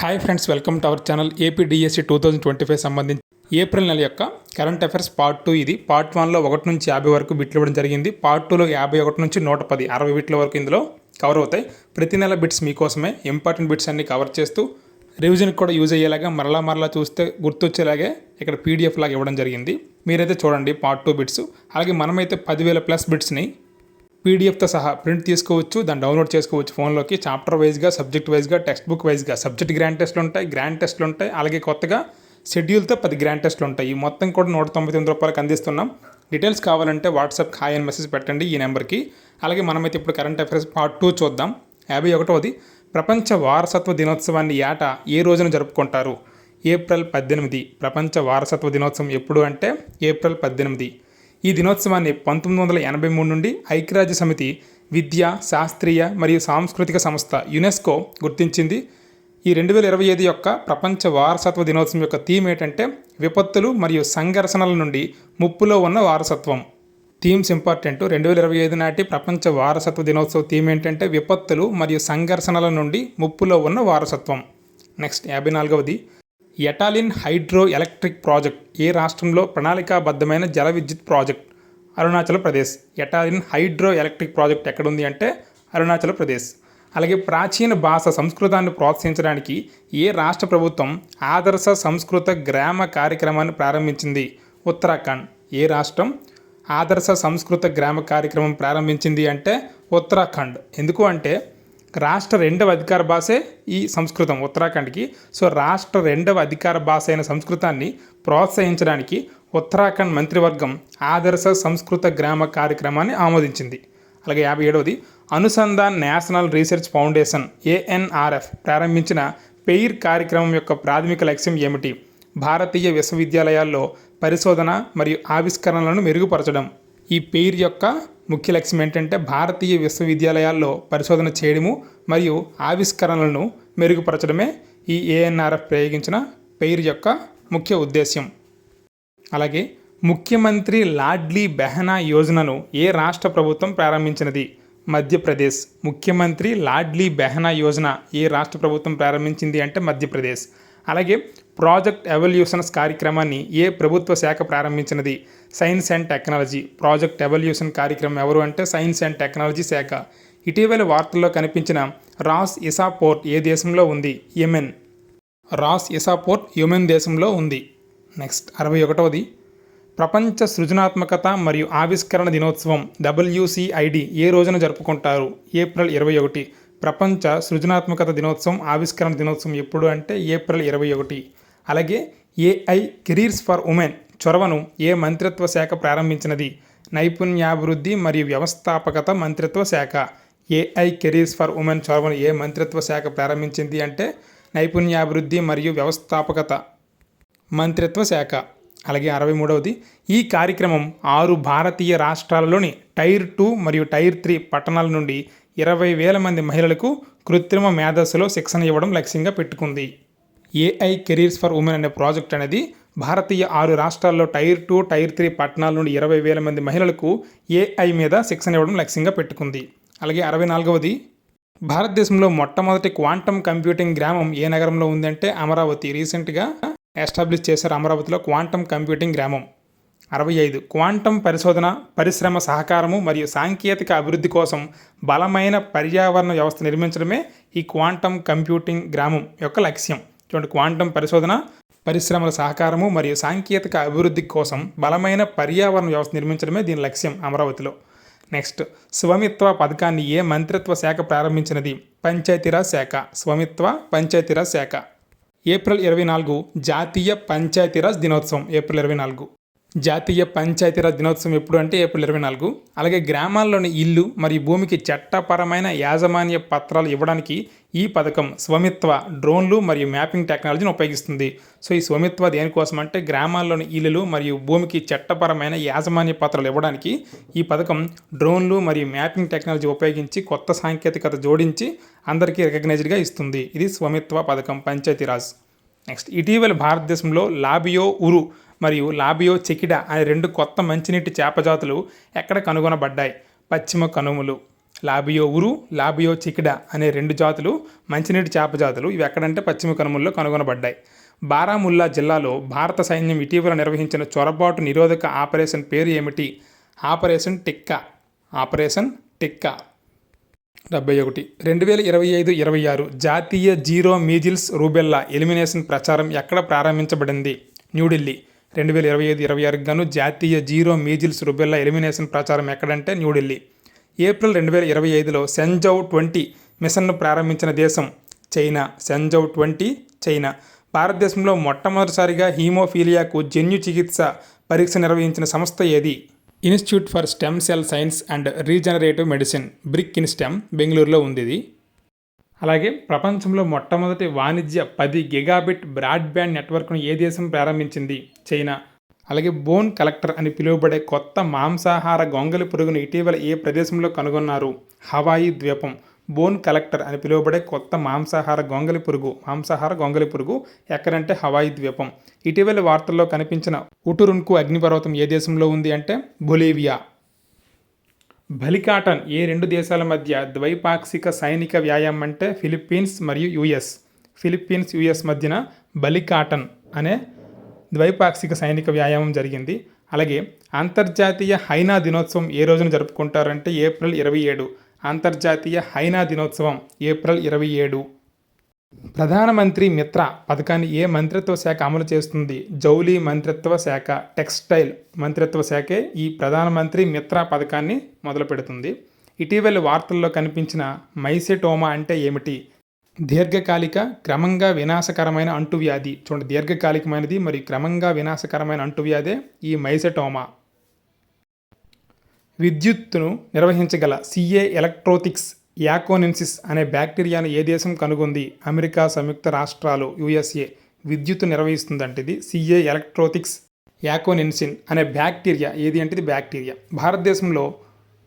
Hi friends welcome to our channel AP DSC two thousand twenty five సంబంధించి April నెల యొక్క current affairs part two ఇది. Part వన్లో ఒకటి నుంచి యాభై వరకు బిట్లు ఇవ్వడం జరిగింది. పార్ట్ టూలో యాభై ఒకటి నుంచి నూట పది అరవై బిట్ల వరకు ఇందులో కవర్ అవుతాయి. ప్రతి నెల బిట్స్ మీకోసమే ఇంపార్టెంట్ బిట్స్ అన్ని కవర్ చేస్తూ రివిజన్కి కూడా యూజ్ అయ్యేలాగా మరలా మరలా చూస్తే గుర్తొచ్చేలాగే ఇక్కడ పీడిఎఫ్ లాగా ఇవ్వడం జరిగింది. మీరైతే చూడండి పార్ట్ టూ బిట్స్ అలాగే మనమైతే పదివేల ప్లస్ బిట్స్ని పీడిఎఫ్తో సహా ప్రింట్ తీసుకోవచ్చు దాన్ని డౌన్లోడ్ చేసుకోవచ్చు ఫోన్లోకి. చాప్టర్ వైజ్గా సబ్జెక్ట్ వైజ్గా టెక్స్ట్ బుక్ వైజ్గా సబ్జెక్ట్ గ్రాండ్ టెస్ట్లు ఉంటాయి గ్రాండ్ టెస్ట్లు ఉంటాయి అలాగే కొత్తగా షెడ్యూల్తో పది గ్రాండ్ టెస్ట్లు ఉంటాయి. ఈ మొత్తం కూడా నూట తొంభై తొమ్మిది రూపాయలకు అందిస్తున్నాం. డీటెయిల్స్ కావాలంటే వాట్సాప్ హాయ్ అని మెసేజ్ పెట్టండి ఈ నెంబర్కి అలాగే మనమైతే ఇప్పుడు కరెంట్ అఫైర్స్ పార్ట్ టూ చూద్దాం. యాభై ఒకటవది ప్రపంచ వారసత్వ దినోత్సవాన్ని ఏట ఏ రోజున జరుపుకుంటారు? ఏప్రిల్ పద్దెనిమిది. ప్రపంచ వారసత్వ దినోత్సవం ఎప్పుడు అంటే ఏప్రిల్ పద్దెనిమిది. ఈ దినోత్సవాన్ని పంతొమ్మిది వందల ఎనభై మూడు నుండి ఐక్యరాజ్య సమితి విద్య శాస్త్రీయ మరియు సాంస్కృతిక సంస్థ యునెస్కో గుర్తించింది. ఈ రెండు వేల ఇరవై ఐదు యొక్క ప్రపంచ వారసత్వ దినోత్సవం యొక్క థీమ్ ఏంటంటే విపత్తులు మరియు సంఘర్షణల నుండి ముప్పులో ఉన్న వారసత్వం. Themes important. రెండు వేల ఇరవై ఐదు నాటి ప్రపంచ వారసత్వ దినోత్సవ థీమ్ ఏంటంటే విపత్తులు మరియు సంఘర్షణల నుండి ముప్పులో ఉన్న వారసత్వం. నెక్స్ట్ యాభై నాలుగవది ఎటాలిన్ హైడ్రో ఎలక్ట్రిక్ ప్రాజెక్ట్ ఏ రాష్ట్రంలో ప్రణాళికాబద్ధమైన జల విద్యుత్ project? Arunachal Pradesh. Etalin hydro electric project ఎక్కడుంది అంటే అరుణాచల్ ప్రదేశ్. అలాగే ప్రాచీన భాష సంస్కృతాన్ని ప్రోత్సహించడానికి ఏ రాష్ట్ర ప్రభుత్వం ఆదర్శ సంస్కృత గ్రామ కార్యక్రమాన్ని ప్రారంభించింది? ఉత్తరాఖండ్. ఏ రాష్ట్రం ఆదర్శ సంస్కృత గ్రామ కార్యక్రమం ప్రారంభించింది అంటే ఉత్తరాఖండ్. ఎందుకు అంటే రాష్ట్ర రెండవ అధికార భాషే ఈ సంస్కృతం ఉత్తరాఖండ్కి. సో రాష్ట్ర రెండవ అధికార భాష అయిన సంస్కృతాన్ని ప్రోత్సహించడానికి ఉత్తరాఖండ్ మంత్రివర్గం ఆదర్శ సంస్కృత గ్రామ కార్యక్రమాన్ని ఆమోదించింది. అలాగే యాభై ఏడవది Anusandhan national research foundation ANRF ప్రారంభించిన పెయిర్ కార్యక్రమం యొక్క ప్రాథమిక లక్ష్యం ఏమిటి? భారతీయ విశ్వవిద్యాలయాల్లో పరిశోధన మరియు ఆవిష్కరణలను మెరుగుపరచడం. ఈ పెయిర్ యొక్క ముఖ్య లక్ష్యం ఏంటంటే భారతీయ విశ్వవిద్యాలయాల్లో పరిశోధన చేయడము మరియు ఆవిష్కరణలను మెరుగుపరచడమే ఈ ఏఎన్ఆర్ఎఫ్ ప్రయోగించిన పెయిర్ యొక్క ముఖ్య ఉద్దేశ్యం. అలాగే ముఖ్యమంత్రి లాడ్లీ బెహనా యోజనను ఏ రాష్ట్ర ప్రభుత్వం ప్రారంభించినది? మధ్యప్రదేశ్. ముఖ్యమంత్రి లాడ్లీ బెహనా యోజన ఏ రాష్ట్ర ప్రభుత్వం ప్రారంభించింది అంటే మధ్యప్రదేశ్. అలాగే ప్రాజెక్ట్ ఎవల్యూషన్స్ కార్యక్రమాన్ని ఏ ప్రభుత్వ శాఖ ప్రారంభించినది? Science and technology. Project evolution కార్యక్రమం ఎవరు అంటే సైన్స్ అండ్ టెక్నాలజీ శాఖ. ఇటీవల వార్తల్లో కనిపించిన రాస్ ఇసా పోర్ట్ ఏ దేశంలో ఉంది? Yemen. Ras Isa port Yemen దేశంలో ఉంది. నెక్స్ట్ అరవై ఒకటవది. ప్రపంచ సృజనాత్మకత మరియు ఆవిష్కరణ దినోత్సవం డబ్ల్యూసిఐడి ఏ రోజున జరుపుకుంటారు? ఏప్రిల్ ఇరవై ఒకటి. ప్రపంచ సృజనాత్మకత దినోత్సవం ఆవిష్కరణ దినోత్సవం ఎప్పుడు అంటే ఏప్రిల్ ఇరవై ఒకటి. అలాగే ఏఐ కెరీర్స్ ఫర్ ఉమెన్ చొరవను ఏ మంత్రిత్వ శాఖ ప్రారంభించినది? నైపుణ్యాభివృద్ధి మరియు వ్యవస్థాపకత మంత్రిత్వ శాఖ. ఏఐ కెరీర్స్ ఫర్ ఉమెన్ చొరవను ఏ మంత్రిత్వ శాఖ ప్రారంభించింది అంటే నైపుణ్యాభివృద్ధి మరియు వ్యవస్థాపకత మంత్రిత్వ శాఖ. అలాగే అరవై మూడవది ఈ కార్యక్రమం ఆరు భారతీయ రాష్ట్రాలలోని టైర్ టూ మరియు టైర్ త్రీ పట్టణాల నుండి ఇరవై వేల మంది మహిళలకు కృత్రిమ మేధస్సులో శిక్షణ ఇవ్వడం లక్ష్యంగా పెట్టుకుంది. ఏఐ కెరీర్స్ ఫర్ ఉమెన్ అనే ప్రాజెక్ట్ అనేది భారతీయ ఆరు రాష్ట్రాల్లో టైర్ టూ టైర్ త్రీ పట్టణాల నుండి ఇరవై వేల మంది మహిళలకు ఏఐ మీద శిక్షణ ఇవ్వడం లక్ష్యంగా పెట్టుకుంది. అలాగే అరవై నాలుగవది భారతదేశంలో మొట్టమొదటి క్వాంటమ్ కంప్యూటింగ్ గ్రామం ఏ నగరంలో ఉందంటే అమరావతి. రీసెంట్గా ఎస్టాబ్లిష్ చేశారు అమరావతిలో క్వాంటమ్ కంప్యూటింగ్ గ్రామం. అరవై ఐదు. క్వాంటం పరిశోధన పరిశ్రమ సహకారము మరియు సాంకేతిక అభివృద్ధి కోసం బలమైన పర్యావరణ వ్యవస్థ నిర్మించడమే ఈ క్వాంటం కంప్యూటింగ్ గ్రామం యొక్క లక్ష్యం. చూడండి క్వాంటం పరిశోధన పరిశ్రమల సహకారము మరియు సాంకేతిక అభివృద్ధి కోసం బలమైన పర్యావరణ వ్యవస్థ నిర్మించడమే దీని లక్ష్యం అమరావతిలో. నెక్స్ట్ స్వమిత్వ పథకాన్ని ఏ మంత్రిత్వ శాఖ ప్రారంభించినది? పంచాయతీరాజ్ శాఖ. స్వమిత్వ పంచాయతీరాజ్ శాఖ. ఏప్రిల్ ఇరవై నాలుగు జాతీయ పంచాయతీరాజ్ దినోత్సవం. ఏప్రిల్ ఇరవై నాలుగు. జాతీయ పంచాయతీరాజ్ దినోత్సవం ఎప్పుడు అంటే ఏప్రిల్ ఇరవై నాలుగు. అలాగే గ్రామాల్లోని ఇల్లు మరియు భూమికి చట్టపరమైన యాజమాన్య పత్రాలు ఇవ్వడానికి ఈ పథకం స్వమిత్వ డ్రోన్లు మరియు మ్యాపింగ్ టెక్నాలజీని ఉపయోగిస్తుంది. సో ఈ స్వమిత్వ దేనికోసం అంటే గ్రామాల్లోని ఇల్లులు మరియు భూమికి చట్టపరమైన యాజమాన్య పత్రాలు ఇవ్వడానికి ఈ పథకం డ్రోన్లు మరియు మ్యాపింగ్ టెక్నాలజీ ఉపయోగించి కొత్త సాంకేతికత జోడించి అందరికీ రికగ్నైజ్డ్గా ఇస్తుంది. ఇది స్వమిత్వ పథకం పంచాయతీరాజ్ నెక్స్ట్ ఇటీవల భారతదేశంలో లాబియో ఉరు మరియు లాబియో చెకిడ అనే రెండు కొత్త మంచినీటి చేప జాతులు ఎక్కడ కనుగొనబడ్డాయి? పశ్చిమ కనుమలు. లాబియో ఉరు లాబియో చికిడా అనే రెండు జాతులు మంచినీటి చేప జాతులు ఇవి ఎక్కడంటే పశ్చిమ కనుమల్లో కనుగొనబడ్డాయి. బారాముల్లా జిల్లాలో భారత సైన్యం ఇటీవల నిర్వహించిన చొరబాటు నిరోధక ఆపరేషన్ పేరు ఏమిటి? ఆపరేషన్ టిక్కా. ఆపరేషన్ టిక్కా. డెబ్బై ఒకటి. రెండు వేల ఇరవై ఐదు ఇరవై ఆరు జాతీయ జీరో మీజిల్స్ రూబెల్లా ఎలిమినేషన్ ప్రచారం ఎక్కడ ప్రారంభించబడింది? న్యూఢిల్లీ రెండు వేల ఇరవై ఐదు ఇరవై ఆరుకు గాను జాతీయ జీరో మీజిల్స్ రుబెల్లా ఎలిమినేషన్ ప్రచారం ఎక్కడంటే న్యూఢిల్లీ. ఏప్రిల్ రెండు వేల ఇరవై ఐదులో సెంజౌ ట్వంటీ మిషన్ను ప్రారంభించిన దేశం చైనా. సెంజౌ twenty China. భారతదేశంలో మొట్టమొదటిసారిగా హీమోఫీలియాకు జన్యు చికిత్స పరీక్ష నిర్వహించిన సంస్థ ఏది? Institute for stem cell science and regenerative medicine. BRIC inStem బెంగళూరులో ఉంది ఇది. అలాగే ప్రపంచంలో మొట్టమొదటి వాణిజ్య పది గిగాబిట్ బ్రాడ్బ్యాండ్ నెట్వర్క్ను ఏ దేశం ప్రారంభించింది? చైనా. అలాగే బోన్ కలెక్టర్ అని పిలువబడే కొత్త మాంసాహార గొంగలి పురుగును ఇటీవల ఏ ప్రదేశంలో కనుగొన్నారు? హవాయి ద్వీపం. బోన్ కలెక్టర్ అని పిలువబడే కొత్త మాంసాహార గొంగలి పురుగు. మాంసాహార గొంగలి పురుగు ఎక్కడంటే హవాయి ద్వీపం. ఇటీవల వార్తల్లో కనిపించిన ఉటురున్కు అగ్నిపర్వతం ఏ దేశంలో ఉంది అంటే బొలీవియా. బలికాటన్ ఏ రెండు దేశాల మధ్య ద్వైపాక్షిక సైనిక వ్యాయామం అంటే ఫిలిప్పీన్స్ మరియు యుఎస్. ఫిలిప్పీన్స్ యుఎస్ మధ్యన బలికాటన్ అనే ద్వైపాక్షిక సైనిక వ్యాయామం జరిగింది. అలాగే అంతర్జాతీయ హైనా దినోత్సవం ఏ రోజున జరుపుకుంటారంటే ఏప్రిల్ ఇరవై ఏడు. అంతర్జాతీయ హైనా దినోత్సవం ఏప్రిల్ ఇరవై ఏడు. ప్రధానమంత్రి మిత్ర పథకాన్ని ఏ మంత్రిత్వ శాఖ అమలు చేస్తుంది? జౌలి మంత్రిత్వ శాఖ టెక్స్టైల్ మంత్రిత్వ శాఖే ఈ ప్రధానమంత్రి మిత్ర పథకాన్ని మొదలు పెడుతుంది ఇటీవల వార్తల్లో కనిపించిన మైసెటోమా అంటే ఏమిటి? దీర్ఘకాలిక క్రమంగా వినాశకరమైన అంటువ్యాధి. చూడండి దీర్ఘకాలికమైనది మరియు క్రమంగా వినాశకరమైన అంటువ్యాధే ఈ మైసెటోమా. విద్యుత్తును నిర్వహించగల సిఏ ఎలక్ట్రోతిక్స్ యాకోనెన్సిస్ అనే బ్యాక్టీరియాను ఏ దేశం కనుగొంది? అమెరికా సంయుక్త రాష్ట్రాలు యుఎస్ఏ. విద్యుత్ నిర్వహిస్తుందంటే ఇది సిఏ ఎలక్ట్రోతిక్స్. యాకోనెన్సిన్ అనే బ్యాక్టీరియా ఏది అంటే ఇది బ్యాక్టీరియా. భారతదేశంలో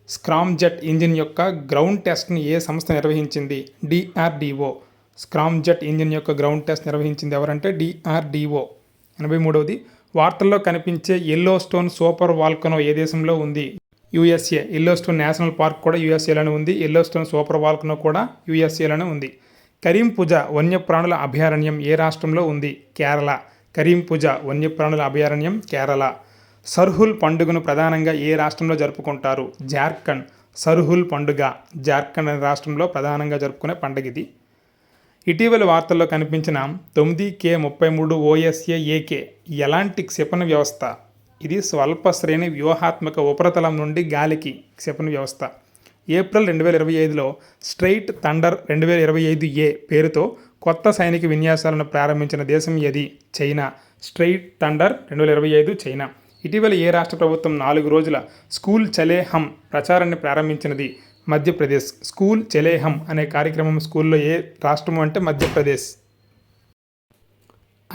స్క్రామ్జెట్ ఇంజిన్ యొక్క గ్రౌండ్ టెస్ట్ని ఏ సంస్థ నిర్వహించింది? డిఆర్డిఓ స్క్రామ్ జెట్ ఇంజిన్ యొక్క గ్రౌండ్ టెస్ట్ నిర్వహించింది ఎవరంటే డిఆర్డిఓ ఎనభై మూడవది వార్తల్లో కనిపించే ఎల్లో స్టోన్ సూపర్ వాల్కనో ఏ దేశంలో ఉంది? యుఎస్ఏ. ఎల్లోస్టోన్ నేషనల్ పార్క్ కూడా యుఎస్ఏలోనే ఉంది. ఎల్లోస్టోన్ సూపర్ వాల్కనో కూడా యుఎస్ఏలోనే ఉంది. కరీంపుజ వన్యప్రాణుల అభయారణ్యం ఏ రాష్ట్రంలో ఉంది? కేరళ. కరీంపుజ వన్యప్రాణుల అభయారణ్యం కేరళ. సర్హుల్ పండుగను ప్రధానంగా ఏ రాష్ట్రంలో జరుపుకుంటారు? జార్ఖండ్. సర్హుల్ పండుగ జార్ఖండ్ అనే రాష్ట్రంలో ప్రధానంగా జరుపుకునే పండుగ ఇది ఇటీవల వార్తల్లో కనిపించిన తొమ్మిది కే ముప్పై మూడు ఓఎస్ఏ ఏకే ఎలాంటి క్షిపణి వ్యవస్థ? ఇది స్వల్ప శ్రేణి వ్యూహాత్మక ఉపరితలం నుండి గాలికి క్షిపణి వ్యవస్థ. ఏప్రిల్ రెండు వేల ఇరవై ఐదులో స్ట్రైట్ థండర్ రెండు వేల ఇరవై ఐదు ఏ పేరుతో కొత్త సైనిక విన్యాసాలను ప్రారంభించిన దేశం ఏది? చైనా. స్ట్రైట్ థండర్ రెండు వేల ఇరవై ఐదు చైనా. ఇటీవల ఏ రాష్ట్ర ప్రభుత్వం నాలుగు రోజుల స్కూల్ చలే హమ్ ప్రచారాన్ని ప్రారంభించినది? మధ్యప్రదేశ్. స్కూల్ చలే హమ్ అనే కార్యక్రమం స్కూల్లో ఏ రాష్ట్రం అంటే మధ్యప్రదేశ్.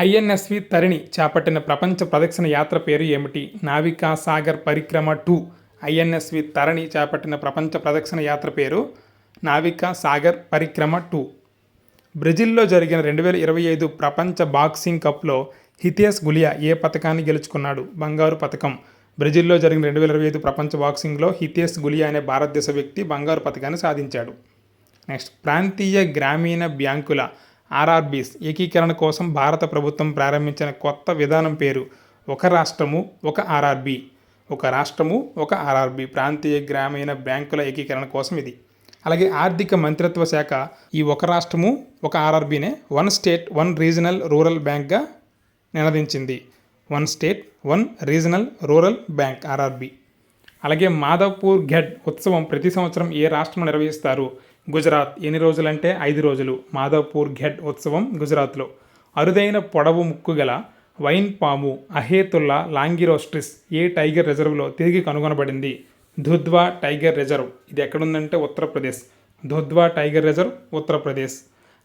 ఐఎన్ఎస్వి తరిణి చేపట్టిన ప్రపంచ ప్రదక్షిణ యాత్ర పేరు ఏమిటి? నావికా సాగర్ పరిక్రమ టూ. ఐఎన్ఎస్వి తరణి చేపట్టిన ప్రపంచ ప్రదక్షిణ యాత్ర పేరు నావికా సాగర్ పరిక్రమ టూ. బ్రెజిల్లో జరిగిన రెండు వేల ఇరవై ఐదు ప్రపంచ బాక్సింగ్ కప్లో హితేష్ గులియా ఏ పథకాన్ని గెలుచుకున్నాడు? బంగారు పథకం బ్రెజిల్లో జరిగిన రెండు వేల ఇరవై ఐదు ప్రపంచ బాక్సింగ్లో హితేష్ గులియా అనే భారతదేశ వ్యక్తి బంగారు పథకాన్ని సాధించాడు. నెక్స్ట్ ప్రాంతీయ గ్రామీణ బ్యాంకుల ఆర్ఆర్బీస్ ఏకీకరణ కోసం భారత ప్రభుత్వం ప్రారంభించిన కొత్త విధానం పేరు ఒక రాష్ట్రము ఒక ఆర్ఆర్బి. ఒక రాష్ట్రము ఒక ఆర్ఆర్బి. ప్రాంతీయ గ్రామీణ బ్యాంకుల ఏకీకరణ కోసం ఇది. అలాగే ఆర్థిక మంత్రిత్వ శాఖ ఈ ఒక రాష్ట్రము ఒక ఆర్ఆర్బీనే one state one regional rural బ్యాంక్గా నినదించింది. One state one regional rural bank RRB. అలాగే మాధవ్పూర్ ఘడ్ ఉత్సవం ప్రతి సంవత్సరం ఏ రాష్ట్రం నిర్వహిస్తారు? గుజరాత్ ఎన్ని రోజులంటే ఐదు రోజులు. మాధవ్పూర్ ఘెడ్ ఉత్సవం గుజరాత్లో. అరుదైన పొడవు ముక్కు గల వైన్ పాము అహేతుల్లా లాంగిరోస్ట్రిస్ ఏ టైగర్ రిజర్వ్లో తిరిగి కనుగొనబడింది? Dudhwa tiger reserve. ఇది ఎక్కడుందంటే Uttar Pradesh. Dudhwa tiger reserve Uttar Pradesh.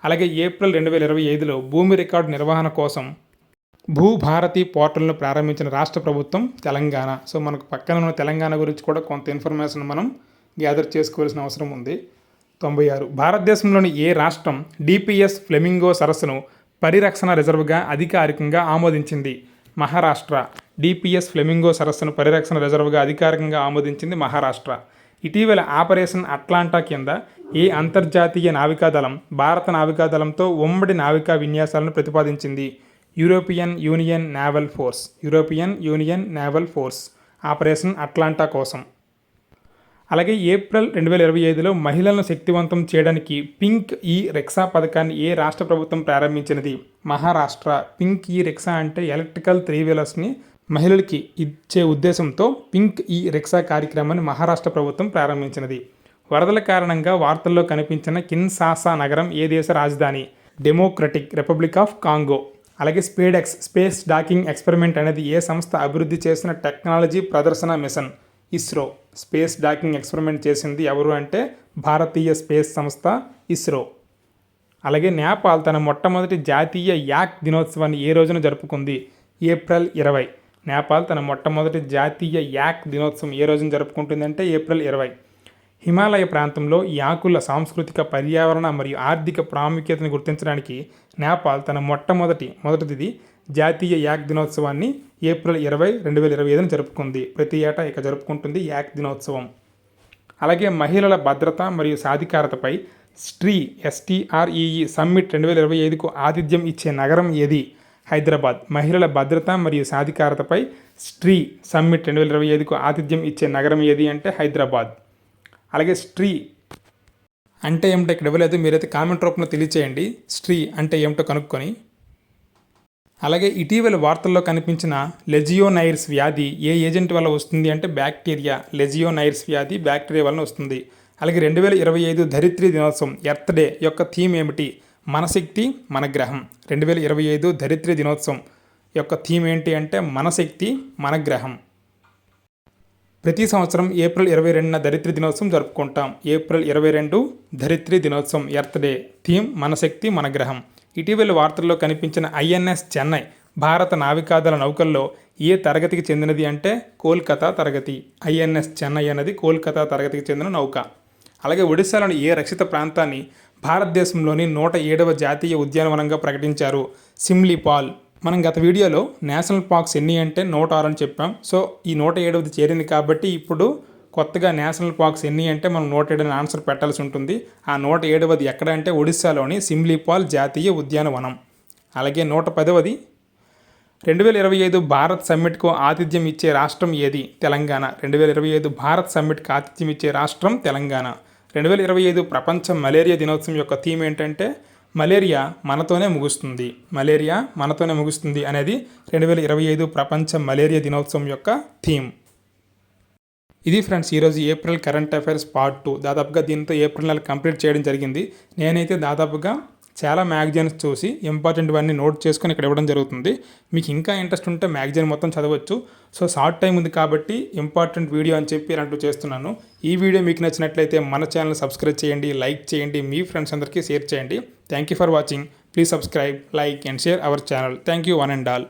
అలాగే ఏప్రిల్ రెండు వేల ఇరవై ఐదులో భూమి రికార్డు నిర్వహణ కోసం భూభారతి పోర్టల్ను ప్రారంభించిన రాష్ట్ర ప్రభుత్వం తెలంగాణ. సో మనకు పక్కన ఉన్న తెలంగాణ గురించి కూడా కొంత ఇన్ఫర్మేషన్ మనం గ్యాదర్ చేసుకోవాల్సిన అవసరం ఉంది. తొంభై ఆరు. భారతదేశంలోని ఏ రాష్ట్రం డిపిఎస్ ఫ్లెమింగో సరస్సును పరిరక్షణ రిజర్వ్గా అధికారికంగా ఆమోదించింది? మహారాష్ట్ర. డిపిఎస్ ఫ్లెమింగో సరస్సును పరిరక్షణ రిజర్వ్గా అధికారికంగా ఆమోదించింది మహారాష్ట్ర. ఇటీవల ఆపరేషన్ అట్లాంటా కింద ఏ అంతర్జాతీయ నావికాదళం భారత నావికాదళంతో ఉమ్మడి నావికా విన్యాసాలను ప్రతిపాదించింది? European union naval force. European union naval force. Operation Atlanta కోసం. అలాగే ఏప్రిల్ రెండు వేల ఇరవై ఐదులో మహిళలను శక్తివంతం చేయడానికి పింక్ ఈ రిక్షా పథకాన్ని ఏ రాష్ట్ర ప్రభుత్వం ప్రారంభించినది? మహారాష్ట్ర. పింక్ ఈ రిక్షా అంటే ఎలక్ట్రికల్ త్రీ వీలర్స్ని మహిళలకి ఇచ్చే ఉద్దేశంతో పింక్ ఈ రిక్షా కార్యక్రమాన్ని మహారాష్ట్ర ప్రభుత్వం ప్రారంభించినది. వరదల కారణంగా వార్తల్లో కనిపించిన కిన్సాసా నగరం ఏ దేశ రాజధాని? Democratic republic of Congo. అలాగే స్పేడెక్స్ స్పేస్ డాకింగ్ ఎక్స్పెరిమెంట్ అనేది ఏ సంస్థ అభివృద్ధి చేసిన టెక్నాలజీ ప్రదర్శన mission? ISRO space docking experiment చేసింది ఎవరు అంటే భారతీయ స్పేస్ సంస్థ ఇస్రో. అలాగే నేపాల్ తన మొట్టమొదటి జాతీయ యాక్ దినోత్సవాన్ని ఏ రోజున జరుపుకుంది? ఏప్రిల్ ఇరవై. నేపాల్ తన మొట్టమొదటి జాతీయ యాక్ దినోత్సవం ఏ రోజున జరుపుకుంటుందంటే ఏప్రిల్ ఇరవై. హిమాలయ ప్రాంతంలో యాకుల సాంస్కృతిక పర్యావరణ మరియు ఆర్థిక ప్రాముఖ్యతను గుర్తించడానికి నేపాల్ తన మొట్టమొదటి మొదటిది జాతీయ యాక్ దినోత్సవాన్ని ఏప్రిల్ ఇరవై రెండు వేల ఇరవై ఐదున జరుపుకుంది. ప్రతి ఏటా ఇక జరుపుకుంటుంది యాక్ దినోత్సవం. అలాగే మహిళల భద్రత మరియు సాధికారతపై స్ట్రీ ఎస్టీఆర్ఈఈ సమ్మిట్ రెండు వేల ఇరవై ఐదుకు ఆతిథ్యం ఇచ్చే నగరం ఏది? హైదరాబాద్. మహిళల భద్రత మరియు సాధికారతపై స్ట్రీ సమ్మిట్ రెండు వేల ఇరవై ఐదుకు ఆతిథ్యం ఇచ్చే నగరం ఏది అంటే హైదరాబాద్. అలాగే స్ట్రీ అంటే ఏమిటో ఇక్కడ ఇవ్వలేదు మీరైతే కామెంట్ రూపంలో తెలియచేయండి. స్ట్రీ అంటే ఏమిటో కనుక్కొని అలాగే ఇటీవల వార్తల్లో కనిపించిన లెజియోనైర్స్ వ్యాధి ఏ ఏజెంట్ వల్ల వస్తుంది అంటే బ్యాక్టీరియా లెజియోనైర్స్ వ్యాధి బ్యాక్టీరియా వలన వస్తుంది. అలాగే రెండు వేల ఇరవై ఐదు ధరిత్రి దినోత్సవం ఎర్త్ డే యొక్క థీమ్ ఏమిటి? మన శక్తి మన గ్రహం. రెండు వేల ఇరవై ఐదు ధరిత్రి దినోత్సవం యొక్క థీమ్ ఏంటి అంటే మన శక్తి మన గ్రహం. ప్రతి సంవత్సరం ఏప్రిల్ ఇరవై రెండున ధరిత్రి దినోత్సవం జరుపుకుంటాం. ఏప్రిల్ ఇరవై రెండు ధరిత్రి దినోత్సవం ఎర్త్ డే. థీమ్ మన శక్తి మన గ్రహం. ఇటీవల వార్తల్లో కనిపించిన ఐఎన్ఎస్ చెన్నై భారత నావికాదళ నౌకల్లో ఏ తరగతికి చెందినది అంటే కోల్కతా తరగతి. ఐఎన్ఎస్ చెన్నై అనేది కోల్కతా తరగతికి చెందిన నౌక. అలాగే ఒడిశాలోని ఏ రక్షిత ప్రాంతాన్ని భారతదేశంలోని నూట ఏడవ జాతీయ ఉద్యానవనంగా ప్రకటించారు? సిమ్లీపాల్ మనం గత వీడియోలో నేషనల్ పార్క్స్ ఎన్ని అంటే నూట ఆరు అని చెప్పాం. సో ఈ నూట ఏడవది చేరింది కాబట్టి ఇప్పుడు కొత్తగా నేషనల్ పార్క్స్ ఎన్ని అంటే మనం నూట ఏడు ఆన్సర్ పెట్టాల్సి ఉంటుంది. ఆ నూట ఏడవది ఎక్కడ అంటే ఒడిశాలోని సిమ్లీపాల్ జాతీయ ఉద్యానవనం. అలాగే నూట పదవది రెండు వేల ఇరవై ఐదు భారత్ సమ్మిట్కు ఆతిథ్యం ఇచ్చే రాష్ట్రం ఏది? తెలంగాణ. రెండు వేల ఇరవై ఐదు భారత్ సమ్మిట్కి ఆతిథ్యం ఇచ్చే రాష్ట్రం తెలంగాణ. రెండు వేల ఇరవై ఐదు ప్రపంచ మలేరియా దినోత్సవం యొక్క థీమ్ ఏంటంటే మలేరియా మనతోనే ముగుస్తుంది. మలేరియా మనతోనే ముగుస్తుంది అనేది రెండు వేల ఇరవై ఐదు ప్రపంచ మలేరియా దినోత్సవం యొక్క థీమ్. ఇది ఫ్రెండ్స్ ఈరోజు April current affairs part two. దాదాపుగా దీంతో ఏప్రిల్ నెల కంప్లీట్ చేయడం జరిగింది. నేనైతే దాదాపుగా చాలా మ్యాగజైన్స్ చూసి ఇంపార్టెంట్వన్నీ నోట్ చేసుకొని ఇక్కడ ఇవ్వడం జరుగుతుంది. మీకు ఇంకా ఇంట్రెస్ట్ ఉంటే మ్యాగజైన్ మొత్తం చదవచ్చు. సో షార్ట్ టైం ఉంది కాబట్టి ఇంపార్టెంట్ వీడియో అని చెప్పి ఇలాంటివి చేస్తున్నాను. ఈ వీడియో మీకు నచ్చినట్లయితే మన ఛానల్ సబ్స్క్రైబ్ చేయండి లైక్ చేయండి మీ ఫ్రెండ్స్ అందరికీ షేర్ చేయండి. Thank you for watching please subscribe like and share our channel thank you one and all